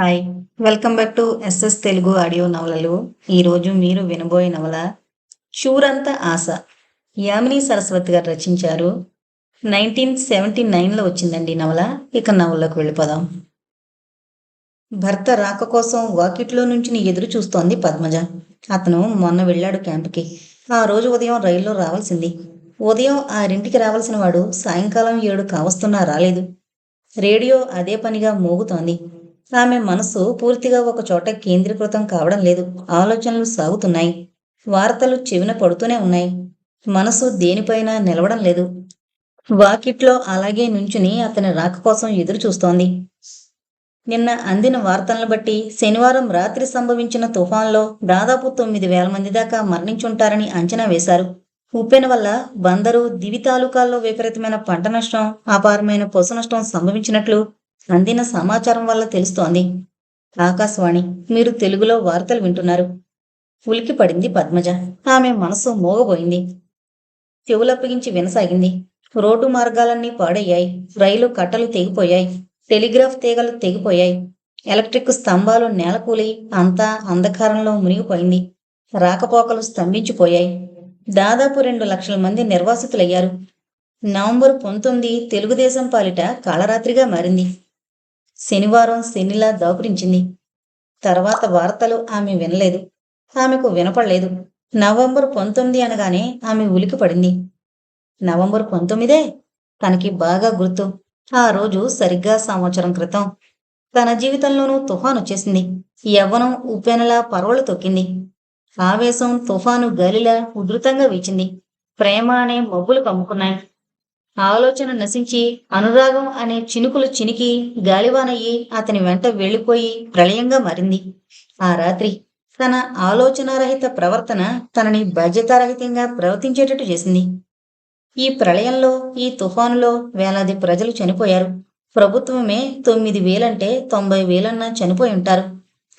Hi welcome back to SS Telugu audio నవలలు ఈరోజు మీరు వినబోయే నవల చూరంత ఆశ. యామిని సరస్వతి గారు రచించారు. నైన్టీన్ సెవెంటీ నైన్లో వచ్చిందండి నవల. ఇక నవల్లోకి వెళ్ళిపోదాం. భర్త రాక కోసం వాకిట్లో నుంచి ఎదురు చూస్తోంది పద్మజ. అతను మొన్న వెళ్ళాడు క్యాంప్కి. ఆ రోజు ఉదయం రైల్లో రావాల్సింది. ఉదయం ఆరింటికి రావాల్సిన వాడు సాయంకాలం ఏడు కావస్తున్నా రాలేదు. రేడియో అదే పనిగా మోగుతోంది. ఆమె మనసు పూర్తిగా ఒక చోట కేంద్రీకృతం కావడం లేదు. ఆలోచనలు సాగుతున్నాయి. వార్తలు చెవిన పడుతూనే ఉన్నాయి. మనసు దేనిపైన నిలవడం లేదు. వాకిట్లో అలాగే నుంచుని అతని రాక కోసం ఎదురు చూస్తోంది. నిన్న అందిన వార్తలను బట్టి శనివారం రాత్రి సంభవించిన తుఫాన్లో దాదాపు తొమ్మిది వేల మంది దాకా మరణించుంటారని అంచనా వేశారు. ఉప్పెన వల్ల బందరు దివి తాలూకాల్లో విపరీతమైన పంట నష్టం అపారమైన పశు నష్టం సంభవించినట్లు అందిన సమాచారం వల్ల తెలుస్తోంది. ఆకాశవాణి మీరు తెలుగులో వార్తలు వింటున్నారు. ఉలికి పడింది పద్మజ. ఆమె మనసు మోగబోయింది. చెవులప్పగించి వినసాగింది. రోడ్డు మార్గాలన్నీ పాడయ్యాయి. రైలు కట్టలు తెగిపోయాయి. టెలిగ్రాఫ్ తీగలు తెగిపోయాయి. ఎలక్ట్రిక్ స్తంభాలు నేలకూలి అంతా అంధకారంలో మునిగిపోయింది. రాకపోకలు స్తంభించిపోయాయి. దాదాపు రెండు లక్షల మంది నిర్వాసితులయ్యారు. నవంబర్ పంతొమ్మిది తెలుగుదేశం పాలిట కాలరాత్రిగా మారింది. శనివారం శనిలా దాపురించింది. తర్వాత వార్తలు ఆమె వినలేదు. ఆమెకు వినపడలేదు. నవంబర్ పంతొమ్మిది అనగానే ఆమె ఉలికి పడింది నవంబర్ పంతొమ్మిదే? తనకి బాగా గుర్తు. ఆ రోజు సరిగ్గా సంవత్సరం క్రితం. తన జీవితంలోనూ తుఫాను వచ్చేసింది. యవ్వనం ఉప్పెనలా పరవళ్ళు తొక్కింది. ఆవేశం తుఫాను గాలిలా ఉధృతంగా వీచింది. ప్రేమ అనే మబ్బులు కమ్ముకున్నాయి. ఆలోచన నశించి అనురాగం అనే చినుకులు చినికి గాలివానయ్యి అతని వెంట వెళ్ళిపోయి ప్రళయంగా మారింది. ఆ రాత్రి తన ఆలోచనారహిత ప్రవర్తన తనని బాధ్యతారహితంగా ప్రవర్తించేటట్టు చేసింది. ఈ ప్రళయంలో ఈ తుఫానులో వేలాది ప్రజలు చనిపోయారు. ప్రభుత్వమే తొమ్మిది వేలంటే తొంభై వేలన్నా చనిపోయి ఉంటారు.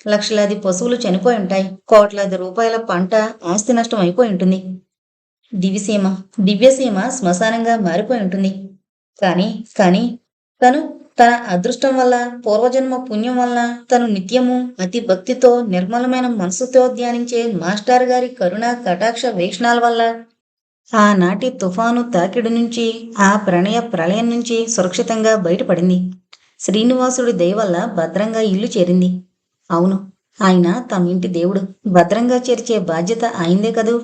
లక్షలాది పశువులు చనిపోయి ఉంటాయి. కోట్లాది రూపాయల పంట ఆస్తి నష్టం అయిపోయి ఉంటుంది. దివ్యసీమ దివ్యసీమ శ్మశానంగా మారిపోయి ఉంటుంది. కానీ కానీ తను తన అదృష్టం వల్ల పూర్వజన్మ పుణ్యం వల్ల తను నిత్యము అతి భక్తితో నిర్మలమైన మనసుతో ధ్యానించే మాస్టర్ గారి కరుణ కటాక్ష వీక్షణాల వల్ల ఆనాటి తుఫాను తాకిడి నుంచి ఆ ప్రణయ ప్రళయం నుంచి సురక్షితంగా బయటపడింది. శ్రీనివాసుడి దయవల్ల భద్రంగా ఇల్లు చేరింది. అవును ఆయన తమ ఇంటి దేవుడు. భద్రంగా చేర్చే బాధ్యత ఆయిందే కదూ?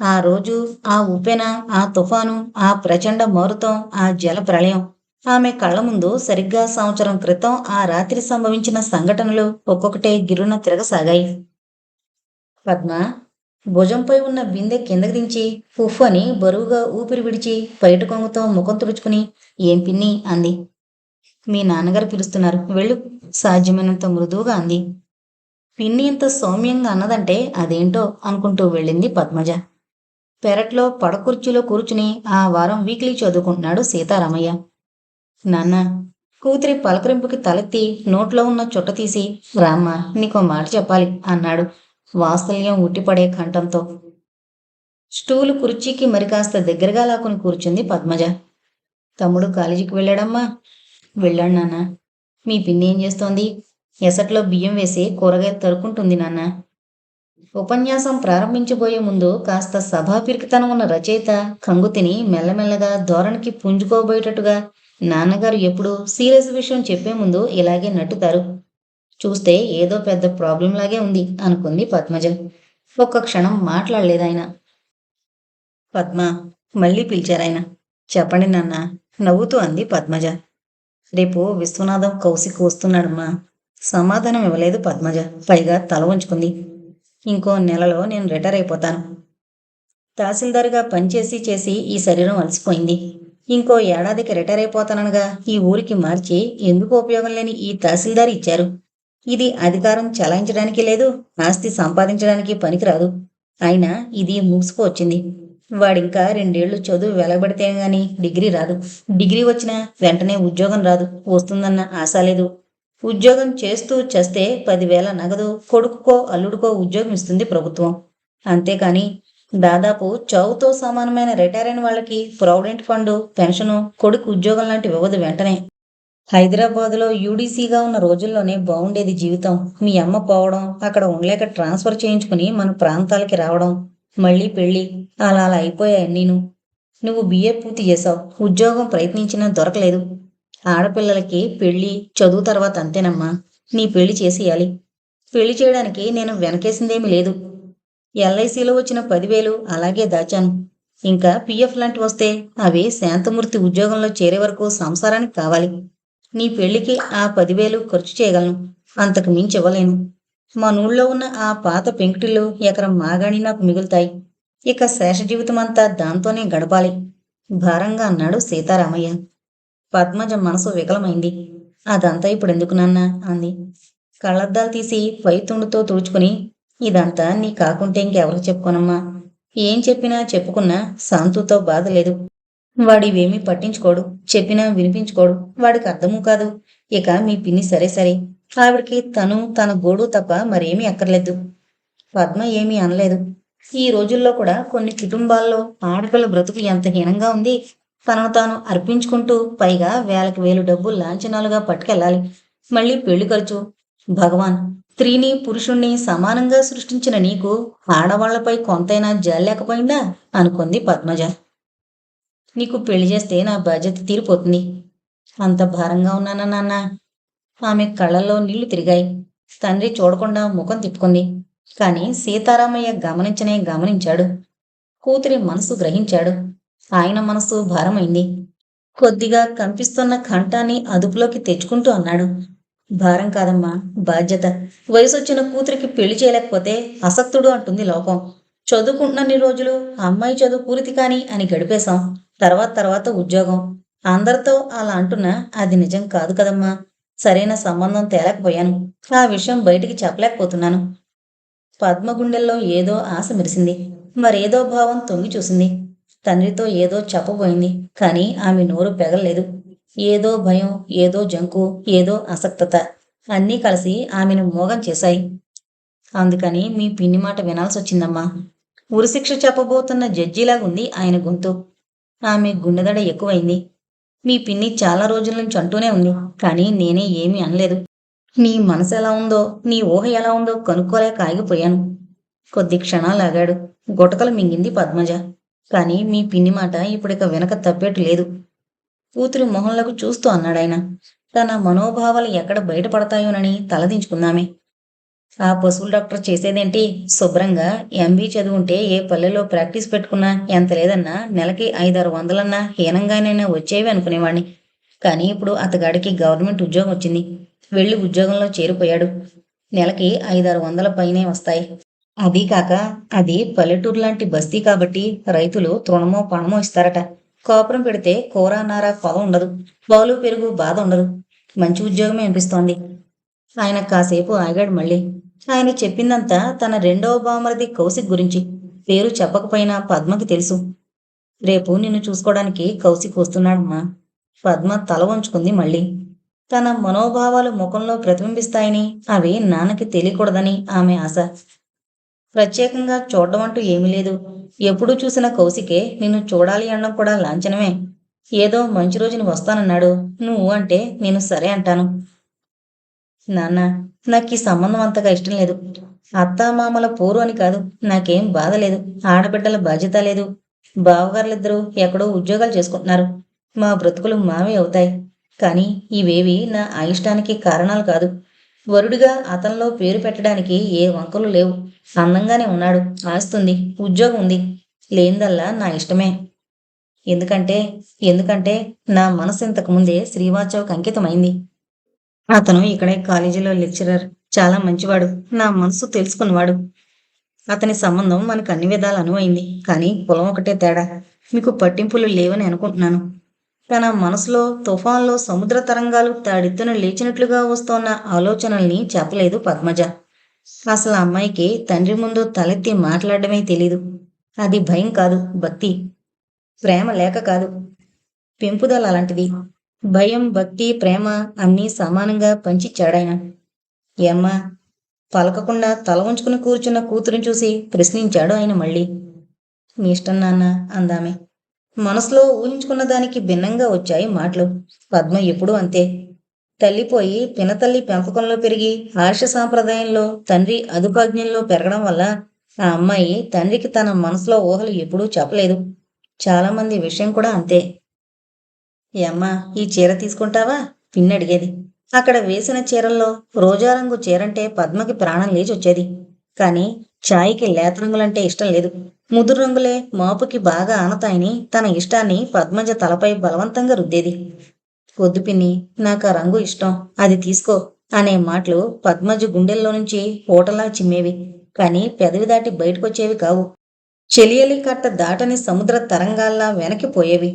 ఆ రోజు ఆ ఉపెన ఆ తుఫాను ఆ ప్రచండ మారుతం ఆ జల ప్రళయం ఆమె కళ్ళ ముందు సరిగ్గా సంవత్సరం క్రితం ఆ రాత్రి సంభవించిన సంఘటనలు ఒక్కొక్కటే గిరున తిరగసాగాయి. పద్మ భుజంపై ఉన్న బిందె కిందకి దించి ఉఫ్ అని బరువుగా ఊపిరి విడిచి బయట కొంగుతో ముఖం తుడుచుకుని ఏం పిన్ని? అంది. మీ నాన్నగారు పిలుస్తున్నారు. వెళ్ళు. సాధ్యమైనంత మృదువుగా అంది. పిన్ని ఇంత సౌమ్యంగా అన్నదంటే అదేంటో అనుకుంటూ వెళ్ళింది పద్మజ. పెరట్లో పడకుర్చీలో కూర్చుని ఆ వారం వీక్లీ చదువుకుంటున్నాడు సీతారామయ్య. నాన్న కూతురి పలకరింపుకి తలెత్తి నోట్లో ఉన్న చుట్ట తీసి రామ్మ నీకో మాట చెప్పాలి అన్నాడు వాత్సల్యం ఉట్టిపడే కంఠంతో. స్టూలు కుర్చీకి మరి కాస్త దగ్గరగా లాక్కుని కూర్చుంది పద్మజ. తమ్ముడు కాలేజీకి వెళ్ళాడమ్మా. వెళ్ళాడు నాన్న. మీ పిన్ని ఏం చేస్తోంది? ఎసట్లో బియ్యం వేసి కూరగాయ తరుకుంటుంది నాన్న. ఉపన్యాసం ప్రారంభించబోయే ముందు కాస్త సభాపిరికితనం ఉన్న రచయిత కంగుతిని మెల్లమెల్లగా ధోరణికి పుంజుకోబోయేటట్టుగా నాన్నగారు ఎప్పుడు సీరియస్ విషయం చెప్పే ముందు ఇలాగే నట్టుతారు చూస్తే ఏదో పెద్ద ప్రాబ్లం లాగే ఉంది అనుకుంది పద్మజ. ఒక్క క్షణం మాట్లాడలేదు ఆయన. పద్మ మళ్ళీ పిలిచారాయన చెప్పండి నాన్న నవ్వుతూ అంది పద్మజ. రేపు విశ్వనాథం కౌశిక్ వస్తున్నాడమ్మా. సమాధానం ఇవ్వలేదు పద్మజ. పైగా తల ఉంచుకుంది ఇంకో నెలలో నేను రిటైర్ అయిపోతాను. తహసీల్దార్గా పనిచేసి చేసి ఈ శరీరం అలసిపోయింది. ఇంకో ఏడాదికి రిటైర్ అయిపోతాననగా ఈ ఊరికి మార్చి ఎందుకు ఉపయోగం లేని ఈ తహసీల్దార్ ఇచ్చారు. ఇది అధికారం చలాయించడానికి లేదు ఆస్తి సంపాదించడానికి పనికిరాదు. అయినా ఇది ముగిసిపోవచ్చింది వాడింకా రెండేళ్ళు చదువు వెలగబడితే గాని డిగ్రీ రాదు. డిగ్రీ వచ్చినా వెంటనే ఉద్యోగం రాదు. వస్తుందన్న ఆశ లేదు. ఉద్యోగం చేస్తూ చేస్తే పదివేల నగదు కొడుకుకో అల్లుడుకో ఉద్యోగం ఇస్తుంది ప్రభుత్వం. అంతేకాని దాదాపు చౌతో సమానమైన రిటైర్ అయిన వాళ్ళకి ప్రావిడెంట్ ఫండ్ పెన్షను కొడుకు ఉద్యోగం లాంటి వివధ వెంటనే. హైదరాబాద్లో యూడీసీగా ఉన్న రోజుల్లోనే బాగుండేది జీవితం. మీ అమ్మ పోవడం అక్కడ ఉండలేక ట్రాన్స్ఫర్ చేయించుకుని మన ప్రాంతాలకి రావడం మళ్ళీ పెళ్ళి అలా అలా అయిపోయాయి నేను నువ్వు బిఏ పూర్తి చేసావు ఉద్యోగం ప్రయత్నించినా దొరకలేదు. ఆడపిల్లలకి పెళ్ళి చదువు తర్వాత అంతేనమ్మా. నీ పెళ్ళి చేసేయాలి. పెళ్ళి చేయడానికి నేను వెనకేసిందేమీ లేదు. ఎల్ఐసిలో వచ్చిన పదివేలు అలాగే దాచాను. ఇంకా పిఎఫ్ లాంటి వస్తే అవి శాంతమూర్తి ఉద్యోగంలో చేరే వరకు సంసారానికి కావాలి. నీ పెళ్ళికి ఆ పదివేలు ఖర్చు చేయగలను. అంతకు మించి ఇవ్వలేను. మా నూళ్ళో ఉన్న ఆ పాత పెంకుటిల్లు ఎకరం మాగాణి నాకు మిగులుతాయి. ఇక శేష జీవితం అంతా దాంతోనే గడపాలి. భారంగా అన్నాడు సీతారామయ్య. పద్మజ మనసు వికలమైంది. అదంతా ఇప్పుడు ఎందుకు నాన్న? అంది. కళ్ళద్దాలు తీసి పైతుండుతో తుడుచుకుని ఇదంతా నీ కాకుంటే ఇంకెవరికి చెప్పుకోనమ్మా? ఏం చెప్పినా చెప్పుకున్నా శాంతుతో బాధ లేదు. వాడివేమీ పట్టించుకోడు చెప్పినా వినిపించుకోడు. వాడికి అర్థము కాదు. ఇక మీ పిన్ని సరే సరే. ఆవిడికి తను తన గోడు తప్ప మరేమీ అక్కర్లేదు. పద్మ ఏమీ అనలేదు. ఈ రోజుల్లో కూడా కొన్ని కుటుంబాల్లో ఆడపిల్ల బ్రతుకు ఎంత హీనంగా ఉంది. తనను తాను అర్పించుకుంటూ పైగా వేలకు వేలు డబ్బు లాంఛనాలుగా పట్టుకెళ్ళాలి. మళ్ళీ పెళ్ళి ఖర్చు. భగవాన్ స్త్రీని పురుషుణ్ణి సమానంగా సృష్టించిన నీకు ఆడవాళ్ళపై కొంతైనా జాలి లేకపోయిందా? అనుకుంది పద్మజ. నీకు పెళ్ళి చేస్తే నా బాధ్యత తీరిపోతుంది. అంత భారంగా ఉన్నానా నాన్న? ఆమె కళ్ళల్లో నీళ్ళు తిరిగాయి. తండ్రి చూడకుండా ముఖం తిప్పుకుంది. కాని సీతారామయ్య గమనించనే గమనించాడు. కూతురి మనసు గ్రహించాడు. ఆయన మనసు భారమైంది. కొద్దిగా కంపిస్తున్న కంఠాన్ని అదుపులోకి తెచ్చుకుంటూ అన్నాడు. భారం కాదమ్మా బాధ్యత. వయసొచ్చిన కూతురికి పెళ్ళి చేయలేకపోతే అసక్తుడు అంటుంది లోకం. చదువుకుంటున్నన్ని రోజులు అమ్మాయి చదువు పూర్తి కాని అని గడిపేశాం. తర్వాత తర్వాత ఉద్యోగం. అందరితో అలా అంటున్నా అది నిజం కాదు కదమ్మా. సరైన సంబంధం తేలేకపోయాను. ఆ విషయం బయటికి చెప్పలేకపోతున్నాను. పద్మ గుండెల్లో ఏదో ఆశ మెరిసింది. మరేదో భావం తొంగి చూసింది. తండ్రితో ఏదో చెప్పబోయింది కానీ ఆమె నోరు పెగలలేదు. ఏదో భయం ఏదో జంకు ఏదో అసక్తత అన్నీ కలిసి ఆమెను మోగం చేశాయి. అందుకని మీ పిన్ని మాట వినాల్సి వచ్చిందమ్మా. ఉరిశిక్ష చెప్పబోతున్న జడ్జిలాగుంది ఆయన గొంతు. ఆమె గుండెదడ ఎక్కువైంది. మీ పిన్ని చాలా రోజుల నుంచి అంటూనే ఉంది కానీ నేనే ఏమీ అనలేదు. నీ మనసు ఎలా ఉందో నీ ఊహ ఎలా ఉందో కనుక్కోలేక ఆగిపోయాను. కొద్ది క్షణాలు ఆగాడు. గుటకలు మింగింది పద్మజ. కానీ మీ పిన్ని మాట ఇప్పుడిక వెనక తప్పేట్టు లేదు. కూతురి మొహంలకు చూస్తూ అన్నాడాయన. తన మనోభావాలు ఎక్కడ బయటపడతాయోనని తలదించుకుందామే ఆ పశువుల డాక్టర్ చేసేదేంటి? శుభ్రంగా ఎంబీ చదువుంటే ఏ పల్లెలో ప్రాక్టీస్ పెట్టుకున్నా ఎంత లేదన్నా నెలకి ఐదారు వందలన్నా హీనంగానైనా వచ్చేవి అనుకునేవాణ్ణి. కానీ ఇప్పుడు అతగాడికి గవర్నమెంట్ ఉద్యోగం వచ్చింది. వెళ్ళి ఉద్యోగంలో చేరిపోయాడు. నెలకి ఐదారు వందల పైనే వస్తాయి. అదీ కాక అది పల్లెటూరు లాంటి బస్తీ కాబట్టి రైతులు తృణమో పణమో ఇస్తారట. కోపరం పెడితే కూర నారా పొగ ఉండదు. పాలు పెరుగు బాధ ఉండదు. మంచి ఉద్యోగమే అనిపిస్తోంది. ఆయన కాసేపు ఆగాడు మళ్ళీ. ఆయన చెప్పిందంతా తన రెండవ బామరిది కౌశిక్ గురించి. పేరు చెప్పకపోయినా పద్మకి తెలుసు. రేపు నిన్ను చూసుకోవడానికి కౌశిక్ వస్తున్నాడమ్మా. పద్మ తల వంచుకుంది మళ్ళీ. తన మనోభావాలు ముఖంలో ప్రతిబింబిస్తాయని అవి నాన్నకి తెలియకూడదని ఆమె ఆశ. ప్రత్యేకంగా చూడడం అంటూ ఏమీ లేదు. ఎప్పుడు చూసిన కౌశికే నిన్ను చూడాలి అనడం కూడా లాంఛనమే. ఏదో మంచి రోజుని వస్తానన్నాడు. నువ్వు అంటే నేను సరే అంటాను. నాన్న నాకు ఈ సంబంధం అంతగా ఇష్టం లేదు. అత్తామామల పోరు అని కాదు. నాకేం బాధ లేదు. ఆడబిడ్డల బాధ్యత లేదు. బావగారులిద్దరూ ఎక్కడో ఉద్యోగాలు చేసుకుంటున్నారు. మా బ్రతుకులు మావే అవుతాయి. కానీ ఇవేవి నా అయిష్టానికి కారణాలు కాదు. వరుడిగా అతనిలో పేరు పెట్టడానికి ఏ వంకలు లేవు. అందంగానే ఉన్నాడు. ఆస్తుంది. ఉద్యోగం ఉంది. లేనిదల్లా నా ఇష్టమే. ఎందుకంటే ఎందుకంటే నా మనసు ఇంతకు ముందే శ్రీవాచవ్కి అంకితమైంది. అతను ఇక్కడే కాలేజీలో లెక్చరర్. చాలా మంచివాడు. నా మనసు తెలుసుకున్నవాడు. అతని సంబంధం మనకు అన్ని విధాలు అనువైంది. కానీ కులం ఒకటే తేడా. మీకు పట్టింపులు లేవని అనుకుంటున్నాను. తన మనసులో తుఫాన్లో సముద్ర తరంగాలు తాడిత్తున లేచినట్లుగా వస్తోన్న ఆలోచనల్ని చెప్పలేదు పద్మజ. అసలు ఆ అమ్మాయికి తండ్రి ముందు తలెత్తి మాట్లాడడమే తెలీదు. అది భయం కాదు భక్తి. ప్రేమ లేక కాదు. పెంపుదల అలాంటిది. భయం భక్తి ప్రేమ అన్నీ సమానంగా పంచిచ్చాడాయన ఏమ్మా పలకకుండా తల ఉంచుకుని కూర్చున్న కూతురుని చూసి ప్రశ్నించాడు ఆయన మళ్ళీ. మీ ఇష్టం నాన్న అందామే. మనసులో ఊహించుకున్న దానికి భిన్నంగా వచ్చాయి మాటలు. పద్మ ఎప్పుడూ అంతే. తల్లిపోయి పినతల్లి పెంపకంలో పెరిగి ఆర్ష సాంప్రదాయంలో తండ్రి అదుపాజ్ఞంలో పెరగడం వల్ల ఆ అమ్మాయి తండ్రికి తన మనసులో ఊహలు ఎప్పుడూ చెప్పలేదు. చాలామంది విషయం కూడా అంతే. ఏమ్మా ఈ చీర తీసుకుంటావా? పిన్ని అడిగేది. అక్కడ వేసిన చీరల్లో రోజా రంగు చీరంటే పద్మకి ప్రాణం లేచి వచ్చేది కానీ ఛాయ్కి లేత రంగులంటే ఇష్టం లేదు. ముదురు రంగులే మాపుకి బాగా ఆనతాయని తన ఇష్టాన్ని పద్మజ తలపై బలవంతంగా రుద్దేది. వద్దు పిన్ని నాకు ఆ రంగు ఇష్టం. అది తీసుకో అనే మాటలు పద్మజ గుండెల్లో నుంచి పూటలా చిమ్మేవి. కానీ పెదవి దాటి బయటకొచ్చేవి కావు. చెలియలి కట్ట దాటని సముద్ర తరంగాల్లా వెనక్కిపోయేవి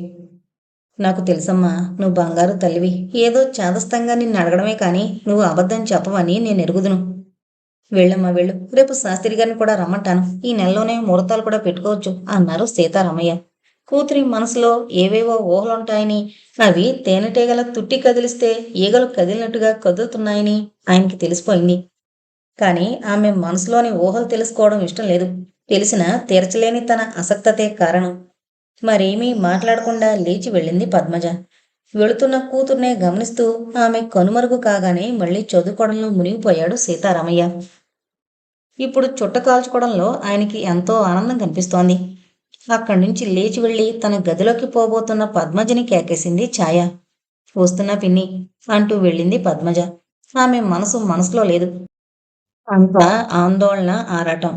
నాకు తెలుసమ్మా నువ్వు బంగారు తల్లివి. ఏదో చాదస్తంగా నిన్ను అడగడమే కానీ నువ్వు అబద్ధం చెప్పవని నేను ఎరుగుదును. వెళ్ళమ్మా వెళ్ళు. రేపు శాస్త్రి గారిని కూడా రమ్మంటాను. ఈ నెలలోనే ముహూర్తాలు కూడా పెట్టుకోవచ్చు అన్నారు సీతారామయ్య. కూతురి మనసులో ఏవేవో ఊహలుంటాయని అవి తేనెటీగల తుట్టి కదిలిస్తే ఈగలు కదిలినట్టుగా కదులుతున్నాయని ఆయనకి తెలిసిపోయింది. కానీ ఆమె మనసులోని ఊహలు తెలుసుకోవడం ఇష్టం లేదు. తెలిసినా తీర్చలేని తన అసక్తతే కారణం. మరేమీ మాట్లాడకుండా లేచి వెళ్ళింది పద్మజ. వెళుతున్న కూతుర్నే గమనిస్తూ ఆమె కనుమరుగు కాగానే మళ్ళీ చదువుకోవడంలో మునిగిపోయాడు సీతారామయ్య. ఇప్పుడు చుట్ట కాల్చుకోవడంలో ఆయనకి ఎంతో ఆనందం కనిపిస్తోంది. అక్కడి నుంచి లేచి వెళ్ళి తన గదిలోకి పోబోతున్న పద్మజని కేకేసింది ఛాయ. వస్తున్నా పిన్ని అంటూ వెళ్ళింది పద్మజ. ఆమె మనసు మనసులో లేదు. అంత ఆందోళన ఆరాటం.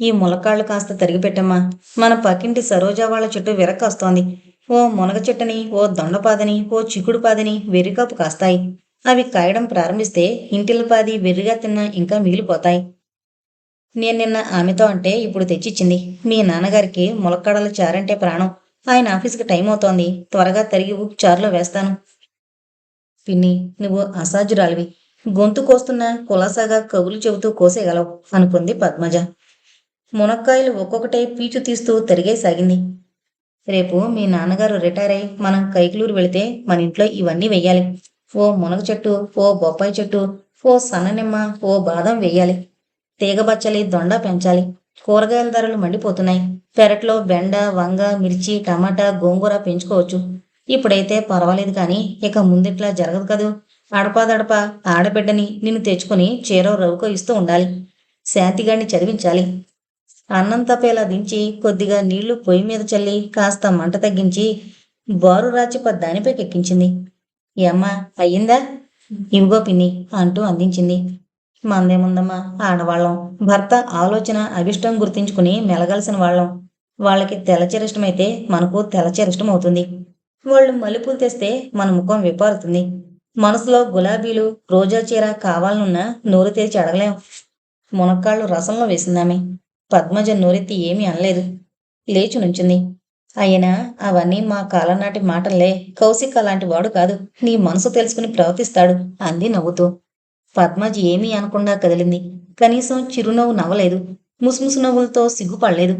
ఈ ములకాళ్ళు కాస్త తరిగిపెట్టమ్మా. మన పక్కింటి సరోజా వాళ్ళ చుట్టూ విరక్కొస్తోంది ఓ మునగ చెట్టుని ఓ దొండపాదని ఓ చిక్కుడు పాదని వెర్రికాపు కాస్తాయి. అవి కాయడం ప్రారంభిస్తే ఇంటిల్పాది వెర్రిగా తిన్నా ఇంకా మిగిలిపోతాయి. నేను నిన్న ఆమెతో అంటే ఇప్పుడు తెచ్చిచ్చింది. మీ నాన్నగారికి ములక్కాడల చారంటే ప్రాణం. ఆయన ఆఫీస్కి టైం అవుతోంది. త్వరగా తరిగి చారులో వేస్తాను. పిన్ని నువ్వు అసాధ్యురాలివి. గొంతు కోస్తున్న కులాసాగా కవులు చెబుతూ కోసేయగలవు అనుకుంది పద్మజ. మునక్కాయలు ఒక్కొక్కటే పీచు తీస్తూ తరిగేసాగింది. రేపు మీ నాన్నగారు రిటైర్ అయి మనం కైకులూరు వెళితే మన ఇంట్లో ఇవన్నీ వెయ్యాలి. ఓ మునగ చెట్టు ఓ బొప్పాయి చెట్టు ఓ సన్ననిమ్మ ఓ బాదం వెయ్యాలి. తీగబచ్చలి దొండ పెంచాలి. కూరగాయల ధరలు మండిపోతున్నాయి. పెరట్లో బెండ వంగ మిర్చి టమాటా గోంగూర పెంచుకోవచ్చు. ఇప్పుడైతే పర్వాలేదు కానీ ఇక ముందిట్లా జరగదు కదూ. అడపాదడప ఆడబిడ్డని నిన్ను తెచ్చుకుని చీరో రవ్వుకో ఇస్తూ ఉండాలి. శాంతిగాడిని చదివించాలి. అన్నం తపేలా దించి కొద్దిగా నీళ్ళు పొయ్యి మీద చల్లి కాస్త మంట తగ్గించి బారు రాచిప దానిపై ఎక్కించింది ఈ అయ్యిందా? ఇవిగో పిన్ని అంటూ అందించింది. మందేముందమ్మా ఆడవాళ్ళం. భర్త ఆలోచన అభిష్టం గుర్తించుకుని మెలగాల్సిన వాళ్ళం. వాళ్ళకి తెల్లచీరిష్టమైతే మనకు తెల్లచీరిష్టం అవుతుంది. వాళ్ళు మల్లెపూలు తెస్తే మన ముఖం విపారుతుంది మనసులో గులాబీలు రోజా చీర కావాలనున్నా నోరు తెరిచి అడగలేం. మునక్కాళ్ళు రసంలో వేసిందామే. పద్మజ నోరెత్తి ఏమీ అనలేదు. లేచి నుంచింది. అయినా అవన్నీ మా కాలనాటి మాటలే. కౌశిక్ అలాంటి వాడు కాదు. నీ మనసు తెలుసుకుని ప్రవర్తిస్తాడు అంది నవ్వుతూ. పద్మజ ఏమీ అనకుండా కదిలింది. కనీసం చిరునవ్వు నవ్వలేదు. ముసుముసు నవ్వులతో సిగ్గుపడలేదు.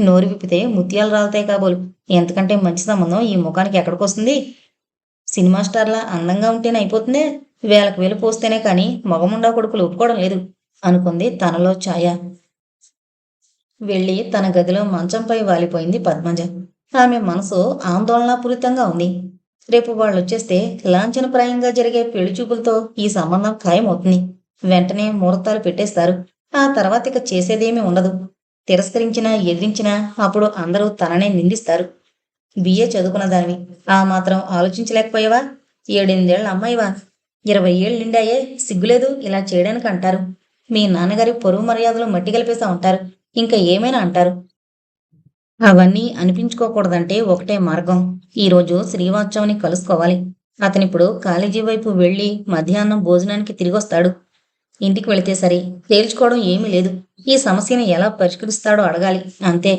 నోరు విప్పితే ముత్యాలు రాలతాయి కాబోలు. ఎంతకంటే మంచి సంబంధం ఈ ముఖానికి ఎక్కడికొస్తుంది సినిమా స్టార్లా అందంగా ఉంటేనే అయిపోతుందే? వేలకు వేలు పోస్తేనే కానీ మగముండా కొడుకులు ఒప్పుకోవడం లేదు. అనుకుంది తనలో ఛాయ. వెళ్ళి తన గదిలో మంచంపై వాలిపోయింది పద్మజ. ఆమె మనసు ఆందోళనాపూరితంగా ఉంది. రేపు వాళ్ళు వచ్చేస్తే లాంఛనప్రాయంగా జరిగే పెళ్ళి చూపులతో ఈ సంబంధం ఖాయమవుతుంది. వెంటనే ముహూర్తాలు పెట్టేస్తారు. ఆ తర్వాత ఇక చేసేదేమీ ఉండదు. తిరస్కరించినా ఎదిరించినా అప్పుడు అందరూ తననే నిందిస్తారు. బిఏ చదువుకున్న దానివి. ఆ మాత్రం ఆలోచించలేకపోయావా? ఏడెనిమిదేళ్ళ అమ్మాయివా? ఇరవై ఏళ్ళు నిండాయే సిగ్గులేదు ఇలా చేయడానికి అంటారు మీ నాన్నగారి పొరుగు మర్యాదలు మట్టి కలిపేసా ఉంటారు. ఇంకా ఏమైనా అంటారు? అవన్నీ అనిపించుకోకూడదంటే ఒకటే మార్గం. ఈరోజు శ్రీవాత్సవని కలుసుకోవాలి. అతనిప్పుడు కాలేజీ వైపు వెళ్ళి మధ్యాహ్నం భోజనానికి తిరిగొస్తాడు. ఇంటికి వెళితే సరే తేల్చుకోవడం ఏమీ లేదు. ఈ సమస్యని ఎలా పరిష్కరిస్తాడో అడగాలి. అంతే.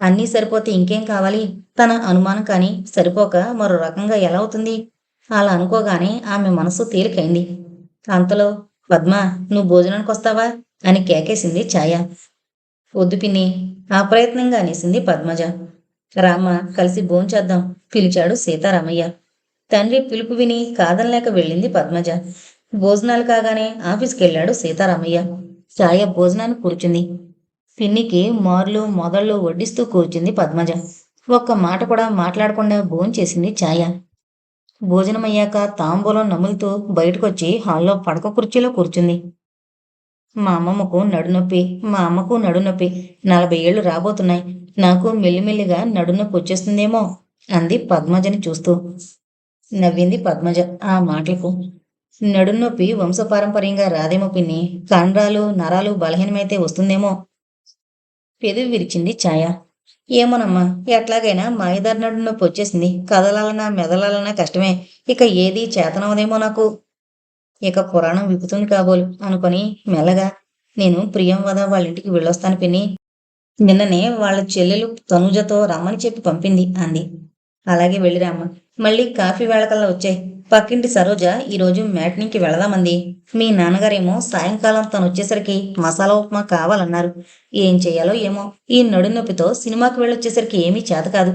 అన్నీ సరిపోతే ఇంకేం కావాలి? తన అనుమానం కానీ సరిపోక మరో రకంగా ఎలా అవుతుంది? అలా అనుకోగానే ఆమె మనసు తేలికైంది. అంతలో పద్మ నువ్వు భోజనానికి వస్తావా అని కేకేసింది ఛాయ. వద్దు పిన్ని. అప్రయత్నంగా అనేసింది పద్మజ. రామ కలిసి భోంచేద్దాం పిలిచాడు సీతారామయ్య. తండ్రి పిలుపు విని కాదనలేక వెళ్ళింది పద్మజ. భోజనాలు కాగానే ఆఫీస్కి వెళ్ళాడు సీతారామయ్య. ఛాయ భోజనానికి కూర్చుంది. పిన్నికి మార్లు మొదళ్ళు వడ్డిస్తూ కూర్చుంది పద్మజ. ఒక్క మాట కూడా మాట్లాడకుండా భోంచేసింది ఛాయ. భోజనమయ్యాక తాంబూలం నములుతూ బయటకొచ్చి హాల్లో పడక కుర్చీలో కూర్చుంది. మా అమ్మమ్మకు నడునొప్పి మా అమ్మకు నడునొప్పి. నలభై ఏళ్ళు రాబోతున్నాయి. నాకు మెల్లిమెల్లిగా నడునొప్పి వచ్చేస్తుందేమో అంది పద్మజని చూస్తూ. నవ్వింది పద్మజ ఆ మాటలకు. నడునొప్పి వంశపారంపర్యంగా రాదేమో పిన్ని. కండరాలు నరాలు బలహీనమైతే వస్తుందేమో. పెదవి విరిచింది ఛాయ. ఏమోనమ్మా ఎట్లాగైనా మాయదారి నడు నొప్పి వచ్చేసింది. కదలాలన్నా మెదలాలన్నా కష్టమే. ఇక ఏది చేతనవదేమో నాకు. ఇక పురాణం విప్పుతుంది కాబోలు అనుకొని మెల్లగా నేను ప్రియం వద వాళ్ళ ఇంటికి వెళ్ళొస్తాను పిన్ని. నిన్ననే వాళ్ళ చెల్లెలు తనుజతో రమ్మని చెప్పి పంపింది అంది. అలాగే వెళ్ళిరామ్మ మళ్ళీ కాఫీ వేళకల్లా వచ్చాయి పక్కింటి సరోజ ఈరోజు మ్యాట్నీకి వెళదామంది. మీ నాన్నగారేమో సాయంకాలం తను వచ్చేసరికి మసాలా ఉప్మా కావాలన్నారు. ఏం చేయాలో ఏమో. ఈ నడునొప్పితో సినిమాకి వెళ్ళొచ్చేసరికి ఏమీ చేత కాదు.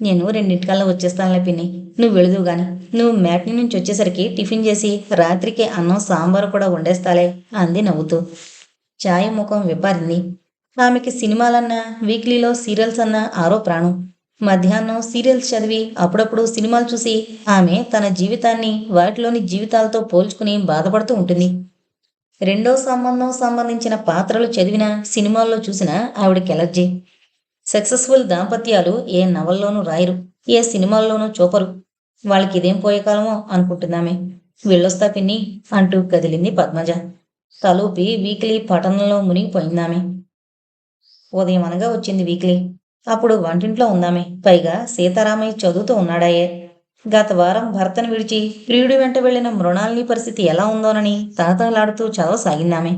నేను రెండింటికల్లా వచ్చేస్తానులే పిన్ని. నువ్వు వెళుదు గాని. నువ్వు మ్యాట్ని నుంచి వచ్చేసరికి టిఫిన్ చేసి రాత్రికి అన్నం సాంబారు కూడా వండేస్తాలే అంది నవ్వుతూ. ఛాయ ముఖం విప్పారింది ఆమెకి సినిమాలన్నా వీక్లీలో సీరియల్స్ అన్నా ఆరో ప్రాణం. మధ్యాహ్నం సీరియల్స్ చదివి అప్పుడప్పుడు సినిమాలు చూసి ఆమె తన జీవితాన్ని వాటిలోని జీవితాలతో పోల్చుకుని బాధపడుతూ ఉంటుంది. రెండో సంబంధం సంబంధించిన పాత్రలు చదివిన సినిమాల్లో చూసిన ఆవిడకి ఎలర్జీ. సక్సెస్ఫుల్ దాంపత్యాలు ఏ నవల్లోనూ రాయరు ఏ సినిమాల్లోనూ చూపరు. వాళ్ళకి ఇదేం పోయే కాలమో అనుకుంటున్నామే. వెళ్ళొస్తా పిన్ని అంటూ కదిలింది పద్మజ. తలూపి వీక్లీ పఠనంలో మునిగిపోయిందామే. ఉదయం అనగా వచ్చింది వీక్లీ. అప్పుడు వంటింట్లో ఉందామే. పైగా సీతారామయ్య చదువుతూ ఉన్నాడాయే. గత వారం భర్తను విడిచి ప్రియుడి వెంట వెళ్ళిన మృణాలిని పరిస్థితి ఎలా ఉందోనని తహతహలాడుతూ చదవసాగిందామే.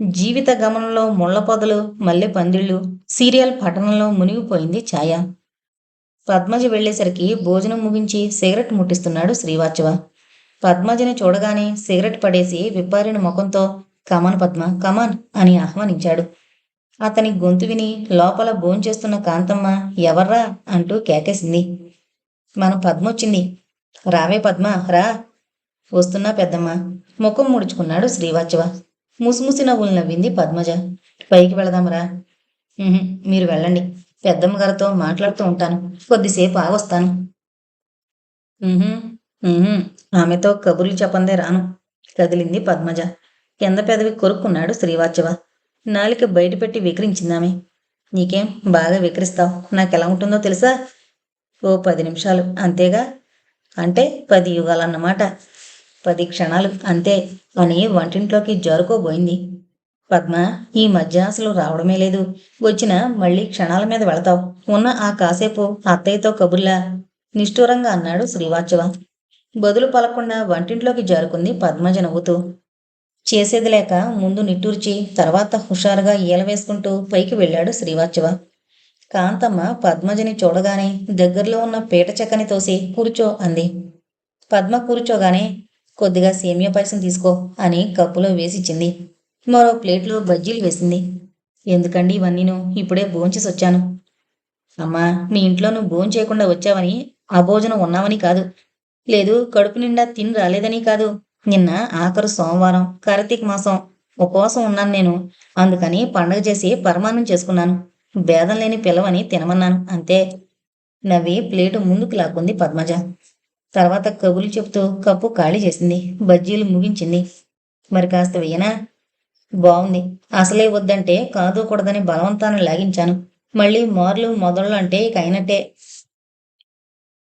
జీవిత గమనంలో ముళ్ళ పొదలు మల్లె పందిళ్ళు సీరియల్ పఠనంలో మునిగిపోయింది ఛాయ. పద్మజ వెళ్ళేసరికి భోజనం ముగించి సిగరెట్ ముట్టిస్తున్నాడు శ్రీవాచవ పద్మజని చూడగానే సిగరెట్ పడేసి విప్పారిన ముఖంతో కమాన్ పద్మ కమాన్ అని ఆహ్వానించాడు. అతని గొంతు విని లోపల భోంచేస్తున్న కాంతమ్మ ఎవర్రా? అంటూ కేకేసింది. మన పద్మ వచ్చింది. రావే పద్మ రా. వస్తున్నా పెద్దమ్మ. ముఖం ముడుచుకున్నాడు శ్రీవాచవ ముసిముసి నవ్వులు నవ్వింది పద్మజ. పైకి వెళదామరా మీరు వెళ్ళండి. పెద్దమ్మ గారితో మాట్లాడుతూ ఉంటాను. కొద్దిసేపు ఆగొస్తాను. ఆమెతో కబుర్లు చెప్పందే రాను కదిలింది పద్మజ. కింద పెదవి కొరుక్కున్నాడు శ్రీవాచవ నాలిక బయటపెట్టి వికరించిందామె నీకేం బాగా వికరిస్తావు? నాకెలా ఉంటుందో తెలుసా? ఓ పది నిమిషాలు అంతేగా? అంటే పది యుగాలన్నమాట. పది క్షణాలు అంతే. అని వంటింట్లోకి జారుకోబోయింది. పద్మ ఈ మధ్య అసలు రావడమే లేదు. వచ్చిన మళ్ళీ క్షణాల మీద వెళతావు. ఉన్న ఆ కాసేపు అత్తయ్యతో కబుర్లా. నిష్ఠూరంగా అన్నాడు శ్రీవాత్సవ. బదులు పలకుండా వంటింట్లోకి జారుకుంది పద్మజ నవ్వుతూ. చేసేది లేక ముందు నిట్టూర్చి తర్వాత హుషారుగా ఈల వేసుకుంటూ పైకి వెళ్ళాడు శ్రీవాత్సవ. కాంతమ్మ పద్మజని చూడగానే దగ్గరలో ఉన్న పీట చెక్కని తోసి కూర్చో అంది. పద్మ కూర్చోగానే కొద్దిగా సేమియా పాయసం తీసుకో అని కప్పులో వేసిచ్చింది. మరో ప్లేట్లో బజ్జీలు వేసింది. ఎందుకండి ఇవన్నీను ఇప్పుడే భోంచేసి వచ్చాను. అమ్మా మీ ఇంట్లో నువ్వు భోజనం చేయకుండా వచ్చావని అభోజనం ఉన్నావని కాదు. లేదు కడుపు నిండా తిని రాలేదని కాదు. నిన్న ఆఖరు సోమవారం కార్తీక మాసం. ఉపవాసం ఉన్నాను నేను. అందుకని పండగ చేసి పరమాన్నం చేసుకున్నాను. భేదం లేని పిల్లవని తినమన్నాను అంతే. నవ్వి ప్లేటు ముందుకు లాక్కుంది పద్మజ. తర్వాత కబుర్లు చెప్తూ కప్పు ఖాళీ చేసింది. బజ్జీలు ముగించింది. మరి కాస్త వెయ్యనా? బాగుంది అసలే వద్దంటే కాదు కూడదని బలవంతాన్ని లాగించాను. మళ్ళీ మార్లు మొదళ్ళు అంటే ఇక అయినట్టే.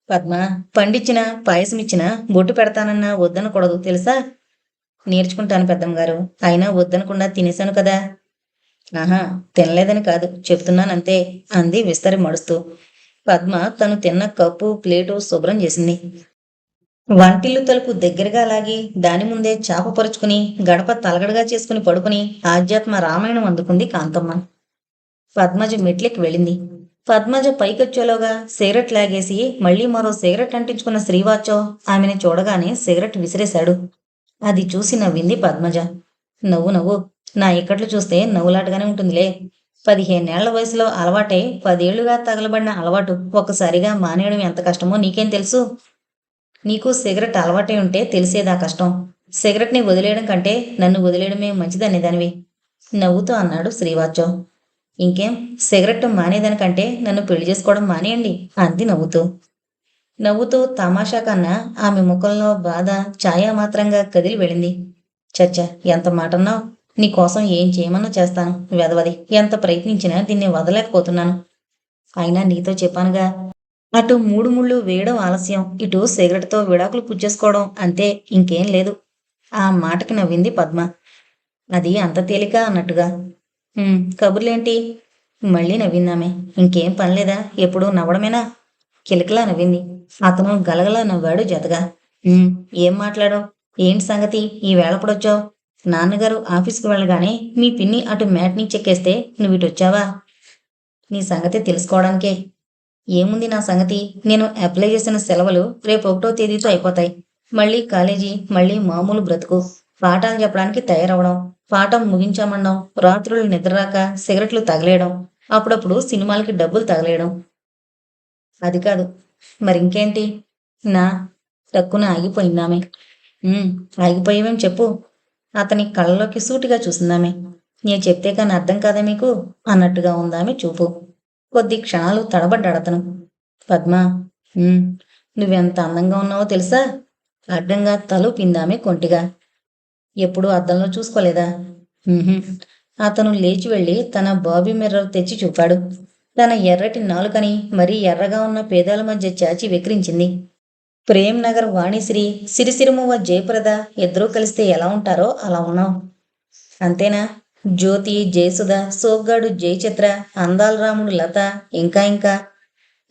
పద్మ పండిచ్చిన పాయసం ఇచ్చిన బొట్టు పెడతానన్నా వద్దనకూడదు తెలుసా? నేర్చుకుంటాను పెద్దమ్మ గారు అయినా వద్దనకుండా తినేశాను కదా. ఆహా తినలేదని కాదు. చెప్తున్నానంతే అంది విస్తరి మడుస్తూ. పద్మ తను తిన్న కప్పు ప్లేటు శుభ్రం చేసింది. వంటిల్లు తలుపు దగ్గరగా లాగి దాని ముందే చాప పరుచుకుని గడప తలగడగా చేసుకుని పడుకుని ఆధ్యాత్మ రామాయణం అందుకుంది కాంతమ్మ. పద్మజ మెట్లెక్కి వెళ్ళింది. పద్మజ పైకొచ్చేలోగా సిగరెట్ లాగేసి మళ్ళీ మరో సిగరెట్ అంటించుకున్న శ్రీవాచో ఆమెను చూడగానే సిగరెట్ విసిరేశాడు. అది చూసి నవ్వింది పద్మజ. నవ్వు నవ్వు. నా ఇక్కట్లు చూస్తే నవ్వులాటగానే ఉంటుందిలే. పదిహేనేళ్ళ వయసులో అలవాటే పదేళ్ళుగా తగలబడిన అలవాటు. ఒక్కసారిగా మానేయడం ఎంత కష్టమో నీకేం తెలుసు? నీకు సిగరెట్ అలవాటై ఉంటే తెలిసేదా కష్టం? సిగరెట్ని వదిలేయడం కంటే నన్ను వదిలేయడమే మంచిదనేదానివి నవ్వుతూ అన్నాడు శ్రీవాచం ఇంకేం? సిగరెట్ మానేదానికంటే నన్ను పెళ్ళి చేసుకోవడం మానేయండి అంది నవ్వుతూ. నవ్వుతూ తమాషా కన్నా ఆమె ముఖంలో బాధ ఛాయామాత్రంగా కదిలి వెళ్ళింది. చచ్చ ఎంత మాటన్నావు? నీకోసం ఏం చేయమన్నా చేస్తాను వెదవది ఎంత ప్రయత్నించినా దీన్ని వదలేకపోతున్నాను. అయినా నీతో చెప్పానుగా అటు మూడు ముళ్ళు వేయడం ఆలస్యం ఇటు సిగరెట్తో విడాకులు పుచ్చేసుకోవడం అంతే ఇంకేం లేదు. ఆ మాటకి నవ్వింది పద్మ. అది అంత తేలిక అన్నట్టుగా. కబుర్లేంటి? మళ్ళీ నవ్విందామే. ఇంకేం పనిలేదా? ఎప్పుడు నవ్వడమేనా? కిలకిలా నవ్వింది. అతను గలగలా నవ్వాడు జతగా. ఏం మాట్లాడో ఏంటి సంగతి? ఈ వేళప్పుడొచ్చావు నాన్నగారు ఆఫీస్కి వెళ్ళగానే మీ పిన్ని అటు మ్యాట్ని చెక్కేస్తే నువ్వు ఇటు వచ్చావా నీ సంగతి తెలుసుకోవడానికే. ఏముంది నా సంగతి? నేను అప్లై చేసిన సెలవులు రేపు ఒకటో తేదీతో అయిపోతాయి. మళ్ళీ కాలేజీ మళ్ళీ మామూలు బ్రతుకు. పాఠాలు చెప్పడానికి తయారవడం పాఠం ముగించామనడం రాత్రులు నిద్రరాక సిగరెట్లు తగలేయడం అప్పుడప్పుడు సినిమాలకి డబ్బులు తగలేయడం. అది కాదు. మరి ఇంకేంటి నా టక్కున ఆగిపోయిందామే. "ఉమ్, ఆగిపోయేవేం చెప్పు. అతని కళ్ళలోకి సూటిగా చూసిందామే. నేను చెప్తే కానీ అర్థం కాదా మీకు? అన్నట్టుగా ఉందామే చూపు. కొద్ది క్షణాలు తడబడ్డాడు అతను. పద్మ నువ్వెంత అందంగా ఉన్నావో తెలుసా? అడ్డంగా తలుపిందామే కొంటిగా. ఎప్పుడు అద్దంలో చూసుకోలేదా? అతను లేచి వెళ్ళి తన బాబీ మిర్రర్ తెచ్చి చూపాడు. తన ఎర్రటి నాలుకని మరీ ఎర్రగా ఉన్న పేదాల మధ్య చాచి విక్రించింది ప్రేమ్ నగర్ వాణిశ్రీ సిరిసిరిమువ్వ జయప్రద ఇద్దరూ కలిస్తే ఎలా ఉంటారో అలా ఉన్నావు అంతేనా? జ్యోతి జయసుధ సోగ్గాడు జయచిత్ర అందాల రాముడు లత ఇంకా ఇంకా.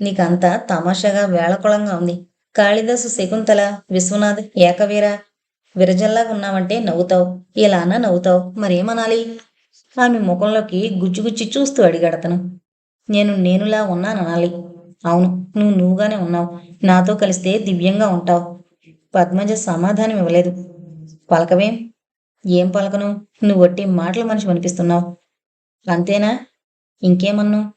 నీకంతా తమాషాగా వేళకొళంగా ఉంది. కాళిదాసు శకుంతల విశ్వనాథ్ ఏకవీర. విరజల్లాగా ఉన్నావంటే నవ్వుతావు. ఇలానా నవ్వుతావు? మరేమనాలి? ఆమె ముఖంలోకి గుచ్చిగుచ్చి చూస్తూ అడిగాడతను నేను నేనులా ఉన్నాననాలి. అవును నువ్వు నువ్వుగానే ఉన్నావు. నాతో కలిస్తే దివ్యంగా ఉంటావు. పద్మజ సమాధానం ఇవ్వలేదు. పలకవేం? ఏం పలకను? నువ్వు ఒట్టి మాటల మనిషి అనిపిస్తున్నావు అంతేనా? ఇంకేమన్ను?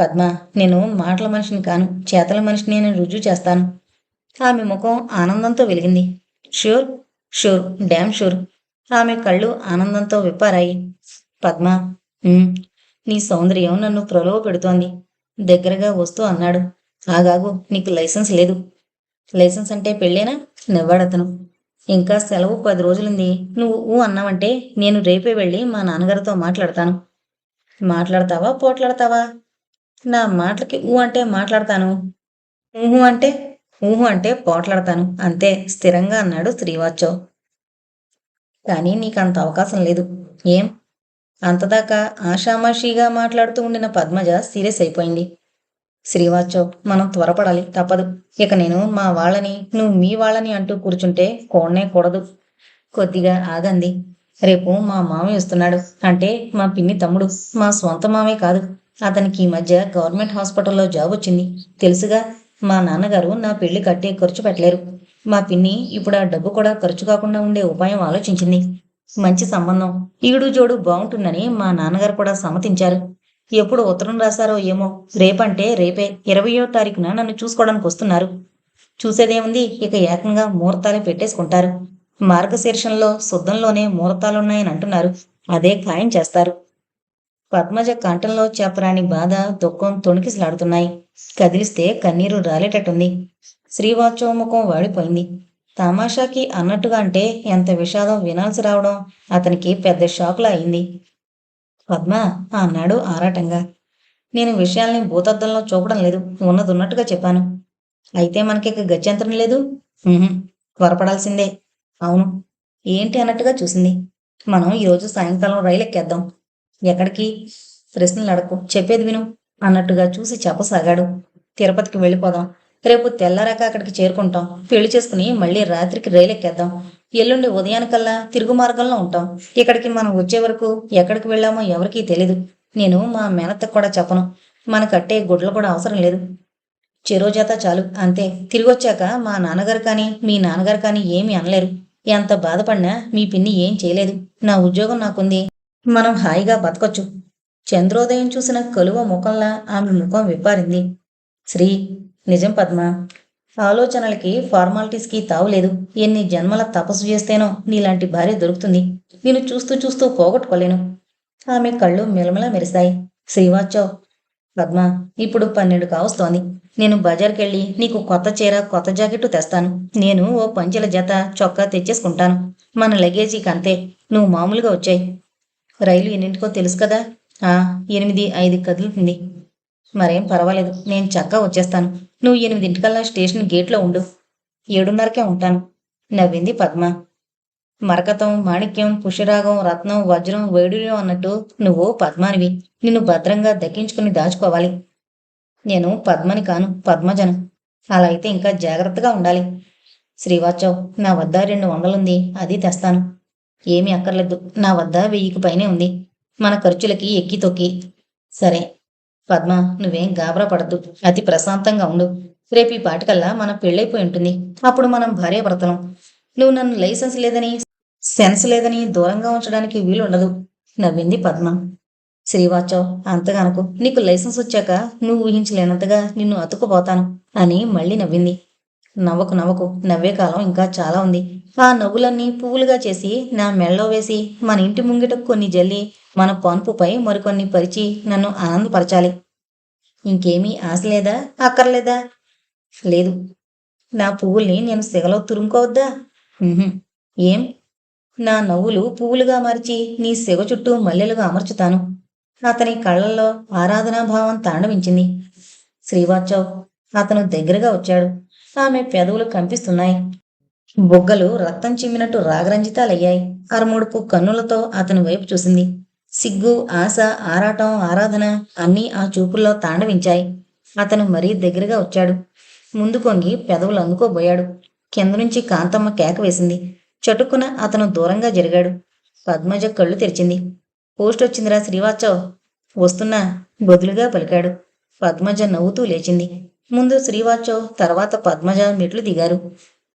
పద్మ నేను మాటల మనిషిని కాను చేతల మనిషిని నేను రుజువు చేస్తాను. ఆమె ముఖం ఆనందంతో వెలిగింది. Sure sure damn sure. ఆమె కళ్ళు ఆనందంతో విప్పారాయి. పద్మ నీ సౌందర్యం నన్ను ప్రలోభ పెడుతోంది. దగ్గరగా వస్తూ అన్నాడు. ఆగాగు నీకు లైసెన్స్ లేదు. లైసెన్స్ అంటే పెళ్ళేనా? నవ్వాడతను ఇంకా సెలవు పది రోజులుంది. నువ్వు ఊ అన్నావంటే నేను రేపే వెళ్ళి మా నాన్నగారితో మాట్లాడతాను. మాట్లాడతావా? పోట్లాడతావా? నా మాటలకి ఊ అంటే మాట్లాడతాను. ఊహు అంటే? ఊహు అంటే పోట్లాడతాను. అంతే స్థిరంగా అన్నాడు శ్రీవాత్సవ్ కానీ నీకు అంత అవకాశం లేదు. ఏం? అంతదాకా ఆషామాషీగా మాట్లాడుతూ ఉండిన పద్మజ సీరియస్ అయిపోయింది. శ్రీవాత్సవ్ మనం త్వరపడాలి తప్పదు. ఇక నేను మా వాళ్ళని నువ్వు మీ వాళ్ళని అంటూ కూర్చుంటే కోడనే కూడదు. కొద్దిగా ఆగంది రేపు మా మామయ్య వస్తున్నాడు. అంటే మా పిన్ని తమ్ముడు. మా సొంత మామే కాదు. అతనికి ఈ మధ్య గవర్నమెంట్ హాస్పిటల్లో జాబ్ వచ్చింది. తెలుసుగా మా నాన్నగారు నా పెళ్ళి కట్టే ఖర్చు పెట్టలేరు. మా పిన్ని ఇప్పుడు ఆ డబ్బు కూడా ఖర్చు కాకుండా ఉండే ఉపాయం ఆలోచించింది. మంచి సంబంధం. ఈడు జోడు బాగుంటుందని మా నాన్నగారు కూడా సమ్మతించారు. ఎప్పుడు ఉత్తరం రాశారో ఏమో. రేపంటే రేపే. ఇరవయో తారీఖున నన్ను చూసుకోవడానికి వస్తున్నారు. చూసేదేముంది? ఇక ఏకంగా ముహూర్తాలే పెట్టేసుకుంటారు. మార్గశీర్షంలో శుద్ధంలోనే ముహూర్తాలున్నాయని అంటున్నారు. అదే ఖాయం చేస్తారు. పద్మజ కంఠంలో చెప్పరాని బాధ దుఃఖం తొణికిసలాడుతున్నాయి. కదిలిస్తే కన్నీరు రాలేటట్టుంది. శ్రీవాచోముఖం ముఖం వాడిపోయింది. తమాషాకి అన్నట్టుగా అంటే ఎంత విషాదం వినాల్సి రావడం అతనికి పెద్ద షాక్లా అయింది. పద్మ అన్నాడు ఆరాటంగా. నేను విషయాల్ని భూతద్దంలో చూపడం లేదు ఉన్నది ఉన్నట్టుగా చెప్పాను. అయితే మనకిక గత్యంతరం లేదు? త్వరపడాల్సిందే. అవును ఏంటి అన్నట్టుగా చూసింది. మనం ఈరోజు సాయంకాలం రైలు ఎక్కేద్దాం. ఎక్కడికి? ప్రశ్నలు అడకు చెప్పేది విను అన్నట్టుగా చూసి చెప్పసాగాడు తిరుపతికి వెళ్ళిపోదాం. రేపు తెల్లారాక అక్కడికి చేరుకుంటాం. పెళ్ళి చేసుకుని మళ్ళీ రాత్రికి రైలు ఎక్కేద్దాం. ఎల్లుండి ఉదయానికల్లా తిరుగు మార్గంలో ఉంటాం. ఇక్కడికి మనం వచ్చే వరకు ఎక్కడికి వెళ్ళామో ఎవరికీ తెలీదు. నేను మా మేనత్తకు కూడా చెప్పను. మన కట్టే గుడ్లు కూడా అవసరం లేదు. చెరో జత చాలు. అంతే. తిరిగొచ్చాక మా నాన్నగారు కానీ మీ నాన్నగారు కానీ ఏమీ అనలేరు. ఎంత బాధపడినా మీ పిన్ని ఏం చేయలేదు. నా ఉద్యోగం నాకుంది. మనం హాయిగా బతకొచ్చు. చంద్రోదయం చూసిన కలువ ముఖంలా ఆమె ముఖం విప్పారింది. శ్రీ నిజం పద్మ? ఆలోచనలకి ఫార్మాలిటీస్కి తావులేదు. ఎన్ని జన్మల తపస్సు చేస్తేనో నీలాంటి భార్య దొరుకుతుంది. నేను చూస్తూ చూస్తూ పోగొట్టుకోలేను. ఆమె కళ్ళు మిలమిలా మెరిశాయి. శ్రీవాచో పద్మ ఇప్పుడు పన్నెండు కావస్తోంది. నేను బజార్కెళ్ళి నీకు కొత్త చీర కొత్త జాకెట్టు తెస్తాను. నేను ఓ పంచెల జత చొక్కా తెచ్చేసుకుంటాను. మన లగేజీకి అంతే. నువ్వు మామూలుగా వచ్చాయి. రైలు ఎన్నింటికో తెలుసు కదా? ఎనిమిది ఐదు కదులుతుంది. మరేం పర్వాలేదు నేను చక్కగా వచ్చేస్తాను. నువ్వు ఎనిమిదింటికల్లా స్టేషన్ గేట్లో ఉండు. ఏడున్నరకే ఉంటాను నవ్వింది పద్మ. మరకతం మాణిక్యం పుష్యరాగం రత్నం వజ్రం వైడూర్యం అన్నట్టు నువ్వు పద్మానివి. నిన్ను భద్రంగా దక్కించుకుని దాచుకోవాలి. నేను పద్మని కాను పద్మజను. అలా అయితే ఇంకా జాగ్రత్తగా ఉండాలి. శ్రీవాచవ్ నా వద్ద రెండు వందలుంది అది తెస్తాను. ఏమీ అక్కర్లేదు నా వద్ద వెయ్యికి పైనే ఉంది. మన ఖర్చులకి ఎక్కి తొక్కి. సరే పద్మ నువ్వేం గాబరా పడద్దు. అతి ప్రశాంతంగా ఉండు. రేపు ఈ పాటికల్లా మనం పెళ్ళైపోయి ఉంటుంది. అప్పుడు మనం భార్య భార్యాభర్తలం నువ్వు నన్ను లైసెన్స్ లేదని సెన్స్ లేదని దూరంగా ఉంచడానికి వీలు ఉండదు నవ్వింది పద్మ. శ్రీవాచవ్ అంతగానకు నీకు లైసెన్స్ వచ్చాక నువ్వు ఊహించలేనంతగా నిన్ను అతుకుపోతాను అని మళ్ళీ నవ్వింది. నవ్వకు నవ్వకు నవ్వే కాలం ఇంకా చాలా ఉంది. ఆ నవ్వులన్నీ పువ్వులుగా చేసి నా మెళ్ళలో వేసి మన ఇంటి ముంగిట కొన్ని జల్లి మన పనుపుపై మరికొన్ని పరిచి నన్ను ఆనందపరచాలి. ఇంకేమీ ఆశ లేదా అక్కర్లేదా? లేదు. నా పువ్వుల్ని నేను సిగలో తురుముకోవద్దా? ఏం? నా నవ్వులు పువ్వులుగా మార్చి నీ సెగ చుట్టూ మల్లెలుగా అమర్చుతాను. అతని కళ్ళల్లో ఆరాధనాభావం తాండవించింది. శ్రీవాచవ్ అతను దగ్గరగా వచ్చాడు. ఆమె పెదవులు కంపిస్తున్నాయి. బొగ్గలు రక్తం చిమ్మినట్టు రాగరంజితాలయ్యాయి. అరమూడుపు కన్నులతో అతని వైపు చూసింది. సిగ్గు ఆశ ఆరాటం ఆరాధన అన్నీ ఆ చూపుల్లో తాండవించాయి. అతను మరీ దగ్గరగా వచ్చాడు. ముందు కొంగి పెదవులు అందుకోబోయాడు. కింద నుంచి కాంతమ్మ కేక వేసింది. చటుక్కున అతను దూరంగా జరిగాడు. పద్మజ కళ్ళు తెరిచింది. పోస్ట్ వచ్చిందిరా శ్రీవాచవ్ వస్తున్నా. బదులుగా పలికాడు. పద్మజ నవ్వుతూ లేచింది. ముందు శ్రీవాచో తర్వాత పద్మజ మెట్లు దిగారు.